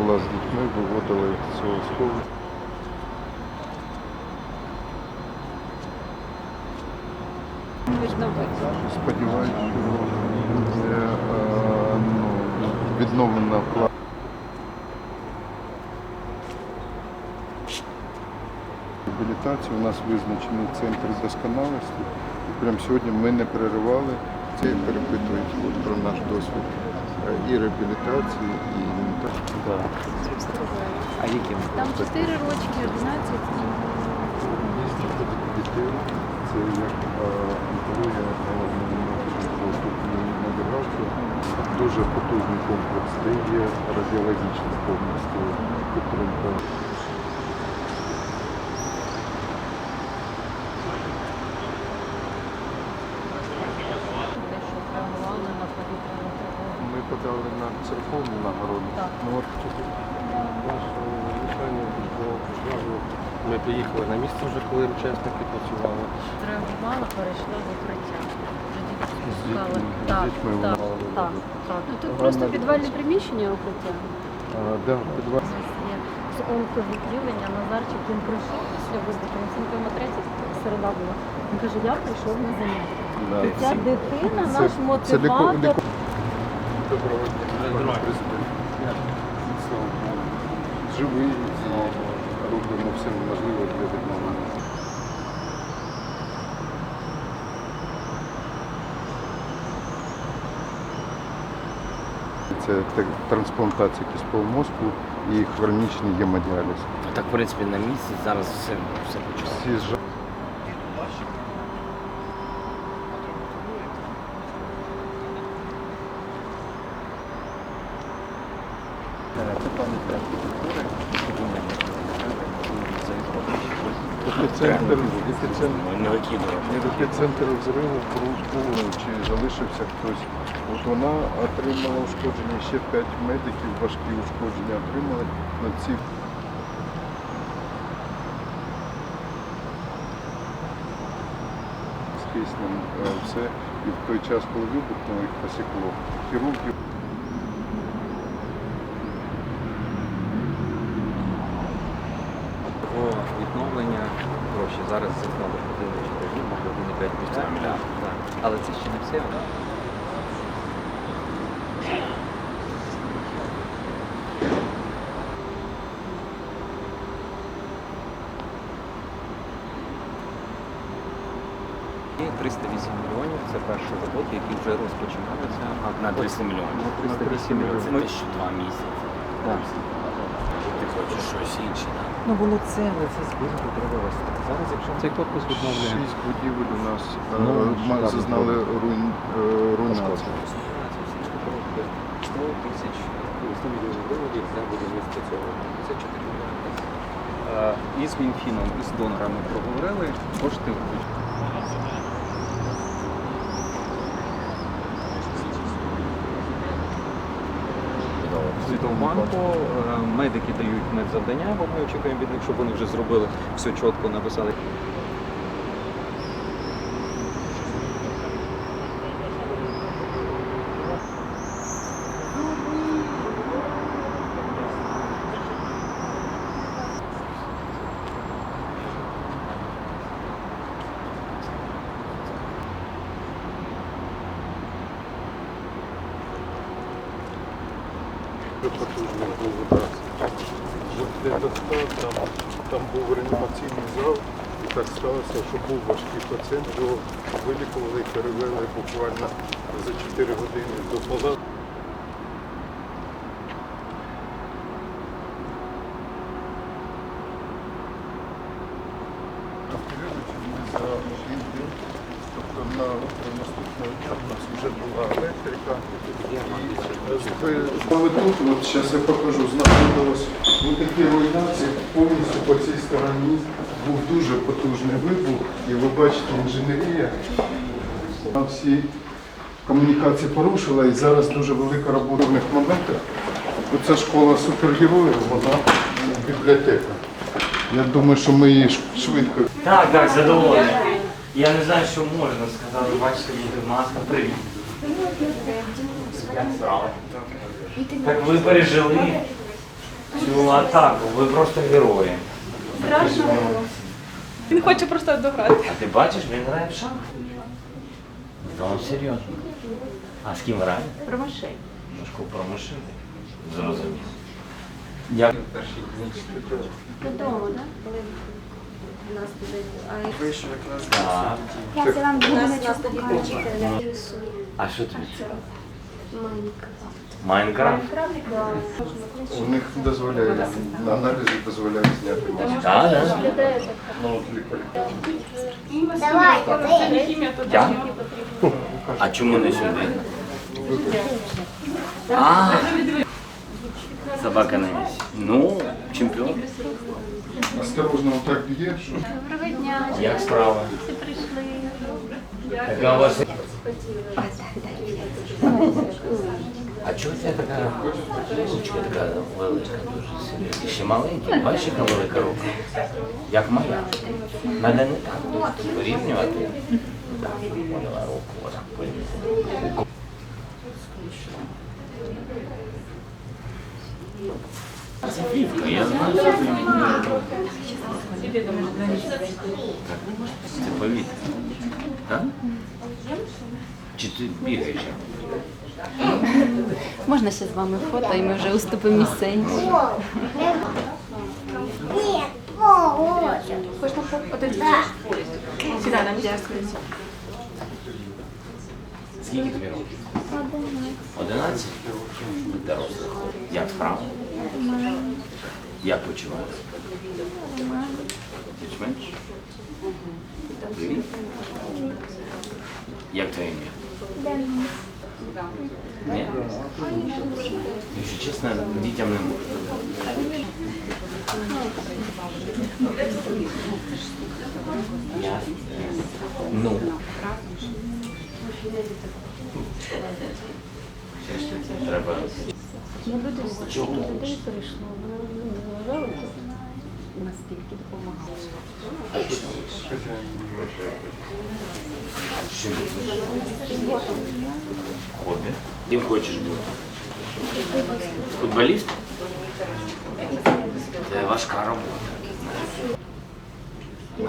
була з дітьми, виводила їх з цього схову. Сподіваюся, що буде е, ну, відновлена плата. Реабілітації у нас визначений центр досконалості. І прямо сьогодні ми не переривали це перепитують про наш досвід е, і реабілітації, і ментальної. А яким? Там 4 рочки, 11 і дітей. Це як е, онкологія головного. Дуже потужний комплекс, де є радіологічна повністю підтримка. те, що реагували на повітряну тривогу. Ми подали на нагороду. Так. Ну, от Ваше звичайно було зразу. Ми приїхали на місце вже, коли учасники працювали. Зреагувала, перейшла в укриття. З з Так, дітьми так, так, так. Ну, тут просто підвальне приміщення укриття. а, з онковідділення Назарчик, він прийшов після він 7 км середа була. Він каже, я прийшов на заняття. да. Ця дитина, Це- наш це мотиватор. Доброго дня, Живий і робимо все можливе для відновлення. Це трансплантація кісткового мозку і хронічний гемодіаліз. Так, в принципі, на місці зараз все, все почало. Всі ж Це пам'ятка архітектури, епіцентр, епіцентр, взриву був, чи залишився хтось. От вона отримала ушкодження, ще 5 медиків важкі ушкодження отримали на ці. З киснем е, все. І в той час, коли вибухнуло, їх посікло. Хірургів Його відновлення гроші. Зараз це знову ходили 4 дні, може 1,5 місяців. мільярд. Так. Але це ще не все. І 308 мільйонів це перші роботи, які вже розпочиналися. А На 300 мільйонів. На 308 мільйонів. Це те, що два місяці. Так. Хочеш щось інше. Ну воно це, але це збірку треба. Зараз, якщо цей корпус відновлює. шість будівель у нас е, Ну, ма- зазнали руйн, е, руйнацію. 100 тисяч, ну, 100 мільйонів доларів для будівництва цього. Це 4 мільйони. Е, І з Мінфіном, і з донорами проговорили, кошти будуть. Світовбанку е, медики дають медзавдання, бо ми очікуємо від них, щоб вони вже зробили все чітко, написали. Дуже потужний був удар. Для Донська там, там був реанімаційний зал, і так сталося, що був важкий пацієнт, його вилікували і перевели буквально за 4 години до палати. А періодичі ми за один день, тобто на наступного дня у нас вже була електрика. Але тут, от зараз я покажу, знаходилось ось такі руйнації повністю по цій стороні. Був дуже потужний вибух, і ви бачите, інженерія на всі комунікації порушила і зараз дуже велика робота в них моментах. Оця школа супергероїв, вона бібліотека. Я думаю, що ми її швидко Так, так, задоволений. Я не знаю, що можна сказати. Бачите, люди в масках. Привіт. Так ви пережили цю атаку, ви просто герої. Він хоче просто дограти. А ти бачиш, він грає в шахи. Ну, серйозно. А з ким грає? Про машин. Мишко про машини. Зрозумів. Як Додому, так? У нас туди. так. Я це вам. А що тобі цікаво? Майнкрафт. У них дозволяє, аналізи дозволяють зняти маску. Так, так. Ну, прикольно. Я? А чому не сюди? А, собака на місці. Ну, чемпіон. Осторожно, отак б'є, що Доброго дня. Як справа? Всі прийшли. Така у вас. А чого це така ручка така велика дуже серйозна? Ще маленька, бачиш, яка велика рука? Як моя. Надо не так порівнювати. Так, поняла руку, отак порівнювати. Я знаю, це плівка. Це повітря. Так? Чи ти бігаєш? Можна ще з вами фото, і ми вже уступимо місцень. Сідай на. Скільки тобі років? Одинадцять. Дорослий. Як справа? Як почуваєш? Більш-менш? Привіт. Як твоє ім'я? Ні? Якщо чесно, дітям не можна. Я? Ну. Треба. Люди Чого? туди прийшло. Вони вважали, Наскільки допомагали. Хобі. Ким хочеш бути? Футболіст? Це важка робота.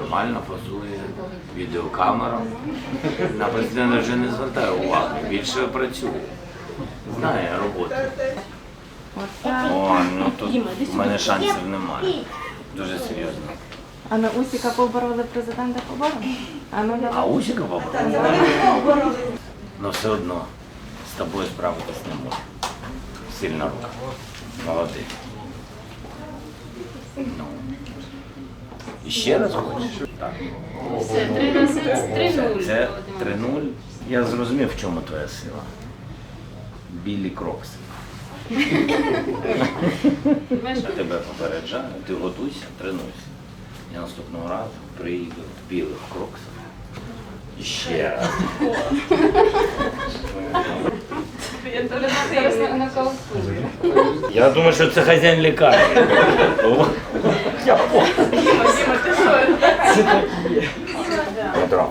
Нормально позує відеокамера. На президента вже не звертає уваги, більше працює. Знає роботу. О, ну тут в мене шансів немає. Дуже серйозно. А на Усіка побороли президента побороли? А ну А. Усіка побороли? Ну все одно з тобою справитись не можу. Сильна рука. Молодець. Ну. І ще раз хочеш? Так. Це три рази три нуль. Це 3-0. Я зрозумів, в чому твоя сила. Білі крокси. Я тебе попереджаю, ти готуйся, тренуйся. Я наступного разу приїду в білих кроксах. Ще раз. Я думаю, що це хазяїн лікарні. Я. Це так є. Петро.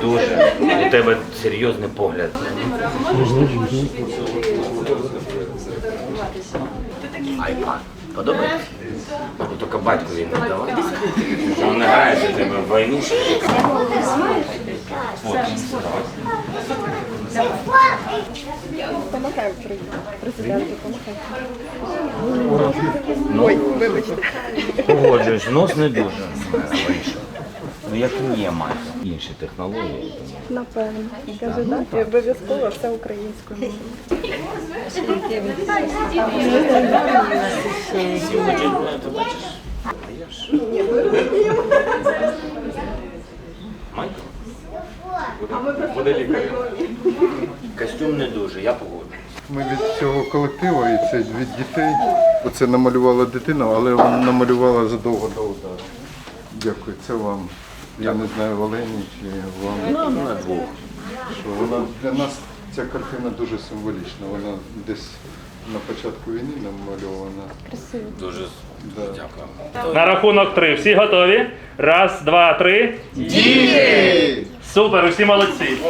Дуже. У тебе серйозний погляд. Айпад. Подобається? Ну, Тільки батькові не давай. Він не грається в тебе в війну. От, давай. Ой, вибачте. Погоджуюсь, нос не дуже вийшов. Ну як і є майже. Інші технології. Напевно. Каже, так, і обов'язково все українською. Майкл? Буде. Костюм не дуже, я погоджуюсь. Ми від цього колективу і це від дітей. Оце намалювала дитина, але вона намалювала задовго до удару. Дякую, це вам. Я не знаю, Олені чи вам. Ну, на двох. Що вона для нас ця картина дуже символічна. Вона десь на початку війни намальована. Дуже Да. дякую. На рахунок три. Всі готові? Раз, два, три. Діти! Супер, усі молодці.